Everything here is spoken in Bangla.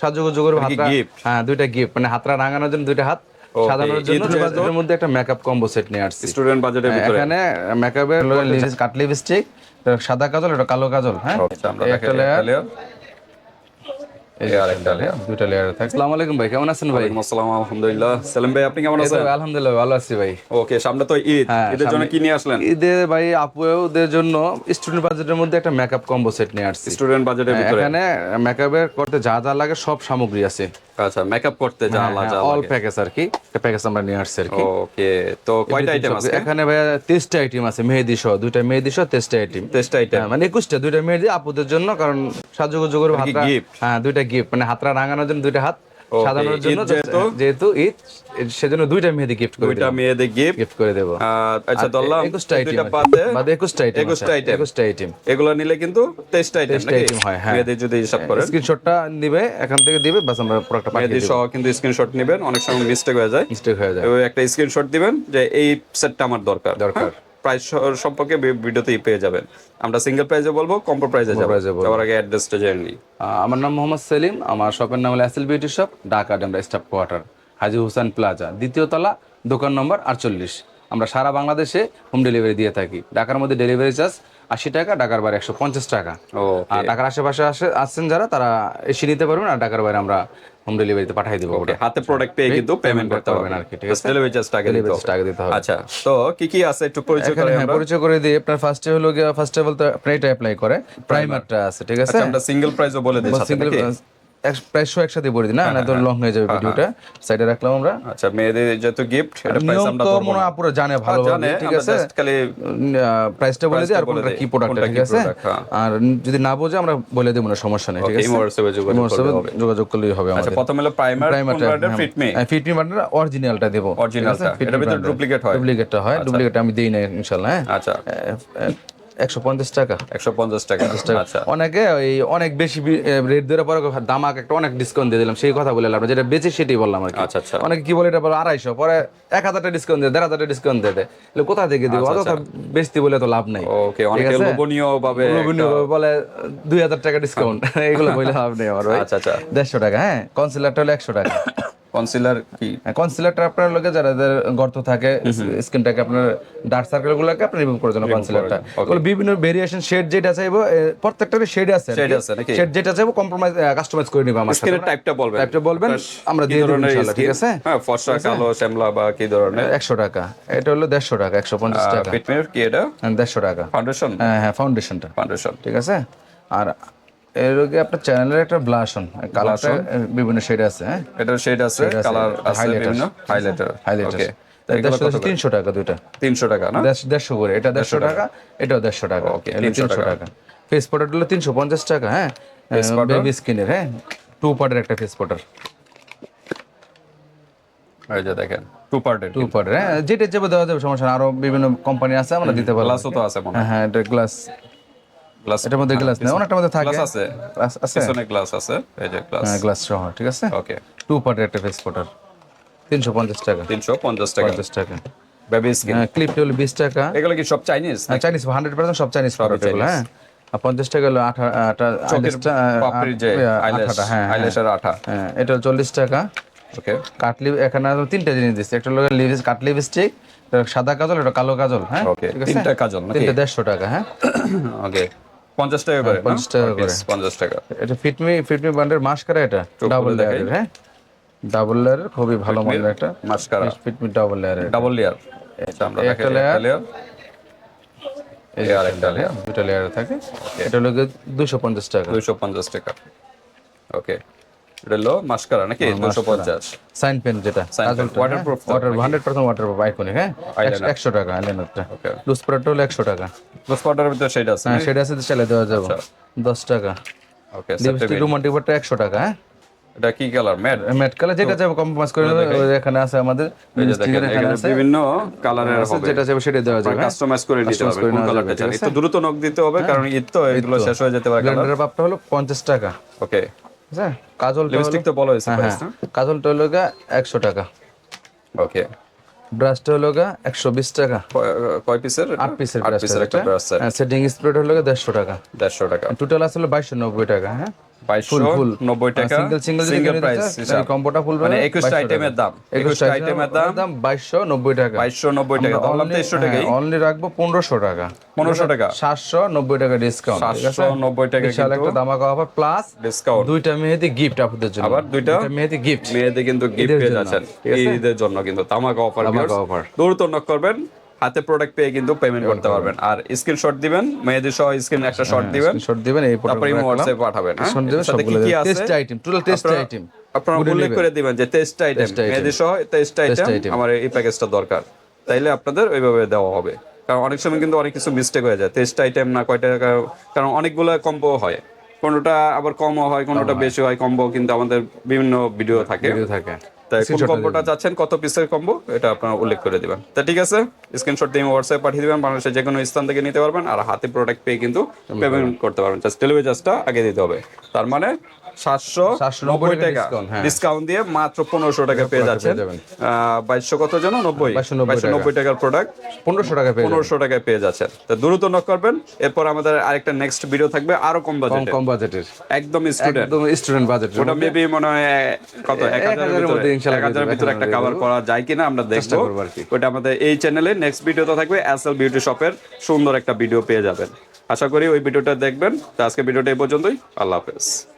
সাজুগুজু করে? হ্যাঁ দুইটা গিফট মানে হাতটা রাঙানোর জন্য দুইটা হাত সাধারণের সাজানোর জন্য মধ্যে একটা মেকআপ কম্বো সেট নিয়ে আসছি। স্টুডেন্ট বাজেটের ভিতরে। এখানে মেকআপের কাট লিপস্টিক সাদা কাজল এটা কালো কাজল হ্যাঁ? আমরা একটা লেয়ার লেয়ার থাকে। আসসালামু আলাইকুম ভাই কেমন আছেন ভাই? আসসালাম আলহামদুলিল্লাহ। সেলিম ভাই আপনি কেমন আছেন? আলহামদুলিল্লাহ ভালো আছি ভাই। ওকে সামনে তো ঈদ। হ্যাঁ, ঈদের জন্য কি নিয়ে আসলেন? ঈদে ভাই আপুদের জন্য স্টুডেন্ট বাজেটের মধ্যে একটা মেকআপ কম্বো সেট নিয়ে আসছি। স্টুডেন্ট বাজেটের হ্যাঁ, ভিতরে। এখানে মেকআপের করতে যা যা লাগে সব সামগ্রী আছে। আচ্ছা মেকআপ করতে যা লাগে। অল প্যাকেজ আর কি। এটা প্যাকেজ আমরা নিয়ে আসছি আর কি। ওকে তো কয়টা আইটেম আছে? এখানে ভাই তেইশটা আইটেম আছে মেহেদি সহ। দুইটা মেহেদি সহ তেইশটা আইটেম তেইশটা আইটেম মানে একুশটা দুইটা মেহেদি আপুদের জন্য কারণ সাজুগুজু করে হ্যাঁ দুইটা গিফট মানে হাতরা রাঙানোর জন্য দুইটা হাত। সাজানোর জন্য যেহেতু- ঈদ সেজন্য দুইটা মেহেদি গিফট করে দুইটা মেয়েদের গিফট গিফট করে দেবো। আচ্ছা ধরলাম আইটেম দুইটা পাতে একুশটা আইটেম আইটেম আইটেম এগুলো নিলে কিন্তু তেইশটা আইটেম তেইশটা নাকি? item হয়, হ্যাঁ। মেয়েদের যদি হিসাব করেন। স্ক্রিনশটটা দিবে এখান থেকে দিবে বাস আমরা প্রোডাক্টটা পাঠিয়ে দেব। সহ কিন্তু স্ক্রিনশট নেবেন অনেক সময় মিস্টেক হয়ে যায়। মিস্টেক হয়ে যায়। একটা স্ক্রিনশট দিবেন যে এই সেটটা আমার দরকার দরকার। প্রাইস সম্পর্কে ভিডিওতেই পেয়ে যাবেন। আমরা সিঙ্গেল প্রাইসে বলব কম্পো প্রাইসে যাব। সবার আগে অ্যাড্রেসটা জেনে নিই আমার নাম মোহাম্মদ সেলিম আমার শপের নাম হলো অ্যাসেল beauty shop Dhaka Demra staff quarter Haji Hussain plaza দ্বিতীয় তলা দোকান নম্বর আটচল্লিশ। আমরা সারা বাংলাদেশে হোম ডেলিভারি দিয়ে থাকি। ঢাকার মধ্যে ডেলিভারি চার্জ আশি টাকা ঢাকার বাইরে একশো পঞ্চাশ টাকা। ও আর ঢাকার আশেপাশে আসে আসছেন যারা তারা এসে নিতে পারবেন আর ঢাকার বাইরে আমরা হোম ডেলিভারিতে পাঠিয়ে দেবো ওটা হাতে প্রোডাক্ট পেয়ে কিন্তু পেমেন্ট করতে পারবেন আর কি, ঠিক আছে? ডেলিভারি চার্জ টাকা দিতে হবে। টাকা দিতে হবে। আচ্ছা তো কি কি আছে একটু পরিচয় করে আমরা? পরিচয় করে দিই। আপনার ফার্স্টে হলো গিয়ে ফার্স্টে বলতে আপনি এটা অ্যাপ্লাই করে। প্রাইমারটা আছে ঠিক আছে? আচ্ছা আমরা সিঙ্গেল প্রাইসও বলে দিই সিঙ্গেল? প্রাইস শো একসাথে বলে দিই না? না তো লং হয়ে। যাবে ভিডিওটা। সাইডে রাখলাম আমরা। আচ্ছা মেয়েদের যেহেতু গিফট এটা প্রাইস আমরা তো মনে আপুরা জানে ভালো জানে ঠিক আছে? খালি প্রাইসটা বলে দিই আর কোনটা কি প্রোডাক্ট ঠিক আছে? হ্যাঁ। আর যদি না বোঝে আমরা বলে দেবো না সমস্যা নেই ঠিক আছে? যোগাযোগ হবে। করলেই হবে আচ্ছা আমাদের। প্রথম হলো প্রাইমার প্রাইমারটা ফিটমি বান্ডার অরিজিনালটা দেবো এটার ভিতরে duplicate হয়? ডুপ্লিকেটটা হয় ডুপ্লিকেট আমি দিই না ইনশাআল্লাহ হ্যাঁ? আচ্ছা। একশো পঞ্চাশ টাকা। একশো পঞ্চাশ টাকা। আচ্ছা। অনেকে ওই অনেক বেশি রেট ধরে পরে দামাক একটা অনেক ডিসকাউন্ট দিয়ে দিলাম সেই কথা বলে লাভ যেটা বেচে সেটাই বললাম আর কি। আচ্ছা, আচ্ছা। অনেকে কি বলে এটা বলো আড়াইশো পরে এক হাজার টাকা ডিসকাউন্ট দেয় দেড় হাজার টাকা ডিসকাউন্ট দেয় দেয়। কোথা থেকে দিব? অযথা বেচতে বলে তো লাভ নাই। ওকে অনেকে লোভনীয় ভাবে লোভনীয় ভাবে বলে দুই হাজার টাকা ডিসকাউন্ট এগুলো বলে লাভ নেই আমার আচ্ছা আচ্ছা। দেড়শো টাকা হ্যাঁ? কনসিলারটা হলো একশো টাকা। কনসিলার কি? কনসিলারটা আপনার লোকে যারা গর্ত থাকে স্কিনটাকে আপনার ডার্ক সার্কেল গুলোকে আপনি রিমুভ করার জন্য কনসিলারটা বিভিন্ন ভেরিয়েশন শেড যেটা চাইব প্রত্যেকটারই শেড আছে Shade আছে নাকি? শেড যেটা চাইব কম্প্রোমাইজ কাস্টমাইজ করে নিব আমার স্কিনের টাইপটা বলবেন। টাইপটা বলবেন আমরা দিয়ে দেবো ইনশাআল্লাহ, ঠিক আছে? হ্যাঁ ফর্সা কালো শ্যামলা বা কি ধরনের? একশো টাকা। এটা হলো দেড়শো টাকা একশো পঞ্চাশ টাকা। ফিটমের কি এটা? হ্যাঁ, দেড়শো টাকা। ফাউন্ডেশন হ্যাঁ হ্যাঁ ফাউন্ডেশনটা ফাউন্ডেশন ঠিক আছে? আর এর রোগে আপনার চ্যানেলের একটা ব্লাশন কালারটা বিভিন্ন শেড আছে হ্যাঁ? এটার শেড আছে কালার আছে। বিভিন্ন হাইলাইটার হাইলাইটার তিনশো টাকা দুইটা। তিনশো টাকা না? দেড়শো- করে। এটা দেড়শো টাকা এটাও দেড়শো টাকা। Okay, এটা 300 তিনশো টাকা। ফেস পাউডার হলো তিনশো পঞ্চাশ টাকা হ্যাঁ? বেবি স্কিনের হ্যাঁ? টু পার্টের একটা ফেস পাউডার এই যে দেখেন টু পার্টের টু পার্টের হ্যাঁ? যেটা যাবে দেওয়া যাবে সমস্যা আরও বিভিন্ন কোম্পানি আছে আমরা দিতে পারব। গ্লাসও তো আছে হ্যাঁ। হ্যাঁ এটা গ্লাস গ্লাস এটার মধ্যে গ্লাস নেই অনেকটার মধ্যে থাকে। গ্লাস আছে। গ্লাস আছে? পিছনে গ্লাস আছে এই যে গ্লাস হ্যাঁ গ্লাস সহ ঠিক আছে? ওকে টু পার্টের একটা ফেস তিনশো পঞ্চাশ টাকা। তিনশো পঞ্চাশ টাকা। পঞ্চাশ টাকা। বেবি স্কিন হ্যাঁ ক্লিপটা হলো বিশ টাকা। এগুলো কি সব চাইনিজ হ্যাঁ চাইনিজ হান্ড্রেড পার্সেন্ট সব চাইনিজ প্রোডাক্ট এগুলো হ্যাঁ। আর পঞ্চাশ টাকা হলো আঠা আটা পাপড়ির যে আইল্যাশ হ্যাঁ। আইল্যাশের আঠা। হ্যাঁ এটা চল্লিশ টাকা। ওকে কাটলি এখানে তিনটা জিনিস দিচ্ছে। একটা হলো লিপস কাট লিপস্টিক সাদা কাজল এটা কালো কাজল হ্যাঁ? আছে? তিনটা কাজল নাকি? তিনটা দেড়শো টাকা হ্যাঁ? ওকে পঞ্চাশ টাকা করে না? 50 টাকা করে। piece, পঞ্চাশ টাকা। এটা ফিটমি ফিটমি ব্র্যান্ডের মাস্কারা এটা? ডাবল। লেয়ারের হ্যাঁ? ডাবল লেয়ারের খুবই ভালো মডেল একটা। মাস্কারা। ফিটমি ডাবল লেয়ারের ডাবল লেয়ার এটা আমরা একটা লেয়ার লেয়ার এই আরেকটা লেয়ার দুটা লেয়ার থাকে। এটা হলো দুশো পঞ্চাশ টাকা। দুইশো পঞ্চাশ টাকা। ওকে এটা হলো মাস্কারা নাকি? দুশো পঞ্চাশ। সাইন পেন যেটা। Sign pen, waterproof তো water hundred percent waterproof iconic হ্যাঁ? একশো টাকা আইলাইনারটা লুজ প্রোডাক্ট হলো একশো টাকা। পাউডারের ভিতরে সেটা আছে হ্যাঁ সেটা আছে চালে দেওয়া যাবে। আচ্ছা। দশ টাকা। ওকে লিপস্টিক রোমান্টিক বারটা একশো টাকা হ্যাঁ? এটা কি কালার ম্যাট ম্যাট কালার যেটা কম্প্রোমাইজ করে এখানে আছে আমাদের। বিভিন্ন কালারের হবে। যেটা সেটা দেওয়া যাবে হ্যাঁ। কাস্টমাইজ করে নিতে হবে কোন কালারটা যাবে, একটু দ্রুত নক দিতে হবে কারণ ঈদ তো এগুলো শেষ হয়ে যেতে পারে কালার ব্লেন্ডারের পাপটা হলো পঞ্চাশ টাকা। ওকে আছে? কাজল লিপস্টিক তো বলা হয়েছে হ্যাঁ হ্যাঁ। কাজলটা হলো গা একশো টাকা। ওকে ব্রাশটা হলো গা একশো বিশ টাকা। কয় পিসের আট পিসের আট পিসের একটা ব্রাশ সেট সেটিং স্প্রেড হলো গা দেড়শো টাকা। দেড়শো টাকা। টোটাল আসলে বাইশশো নব্বই টাকা হ্যাঁ? বাইশশো নব্বই টাকা। সিঙ্গেল সিঙ্গেল সিঙ্গেল প্রাইস কম্বোটা ফুল মানে একুশটা আইটেমের দাম আইটেমের দাম। দাম বাইশশো নব্বই টাকা। বাইশশো নব্বই টাকা। টাকাই অনলি রাখব পনেরোশো টাকা। পনেরোশো টাকা। সাতশো নব্বই টাকা ডিসকাউন্ট সাতশো নব্বই টাকা বিশাল একটা দামাকা অফার প্লাস ডিসকাউন্ট দুইটা মেহেদি গিফট আপনাদের জন্য। আবার দুইটা? মেহেদি গিফট মেয়েদের কিন্তু গিফট পেয়ে জন্য, যাচ্ছেন। ঈদের জন্য কিন্তু তামাক অফার। দ্রুত নক করবেন। হাতে প্রোডাক্ট পেয়ে কিন্তু পেমেন্ট করতে পারবেন। আর স্ক্রিনশট দিবেন মেয়েদের সহ স্ক্রিন একটা শট দিবেন। শর্ট দিবেন এই তারপরে হোয়াটসঅ্যাপে পাঠাবেন হ্যাঁ? সাথে কি কি আছে? item, total test আপনারা- item। আপনারা উল্লেখ করে দিবেন যে টেস্ট আইটেম। মেয়েদের সহ টেস্ট আইটেম আমার এই প্যাকেজটা দরকার। তাইলে আপনাদের ওইভাবে দেওয়া হবে। কারণ অনেক সময় কিন্তু অনেক কিছু মিস্টেক হয়ে যায়। টেস্ট আইটেম না কয়টা কারণ অনেকগুলো কম্বো হয়। কোনোটা আবার কমও হয় কোনোটা বেশি হয় কম্বো কিন্তু আমাদের বিভিন্ন ভিডিও থাকে। ভিডিও থাকে। তাই কোন কম্বোটা চাচ্ছেন কত পিসের কম্বো এটা আপনারা উল্লেখ করে দিবেন। তা ঠিক আছে স্ক্রিনশট দিয়ে হোয়াটসঅ্যাপ পাঠিয়ে দিবেন বাংলাদেশের যে কোনো স্থান থেকে নিতে পারবেন আর হাতে প্রোডাক্ট পেয়ে কিন্তু পেমেন্ট করতে পারবেন। জাস্ট ডেলিভারি চার্জটা আগে দিতে হবে। তার মানে সাতশো নব্বই টাকা টাকা হ্যাঁ। ডিসকাউন্ট দিয়ে মাত্র পনেরোশো টাকা পেয়ে যাচ্ছেন। বাইশশো কত যেন? নব্বই। বাইশশো নব্বই টাকার প্রোডাক্ট পনেরোশো টাকা পনেরোশো টাকায় পেয়ে যাচ্ছেন। তো দ্রুত নক করবেন। এরপর আমাদের আরেকটা নেক্সট ভিডিও থাকবে আরও কম বাজেটে কম বাজেটের একদম স্টুডেন্ট একদম স্টুডেন্ট বাজেট ওটা মেবি মনে হয় কত? এক হাজারের ভিতরে। এক হাজারের ভিতরে একটা এক কভার করা যায় কিনা আমরা দেখব। ওটা আমাদের এই চ্যানেলে নেক্সট ভিডিওতে থাকবে। এসএল বিউটি শপের সুন্দর একটা ভিডিও পেয়ে যাবেন। আশা করি ওই ভিডিওটা দেখবেন। তো আজকে ভিডিওটা এই পর্যন্তই। আল্লাহ হাফেজ।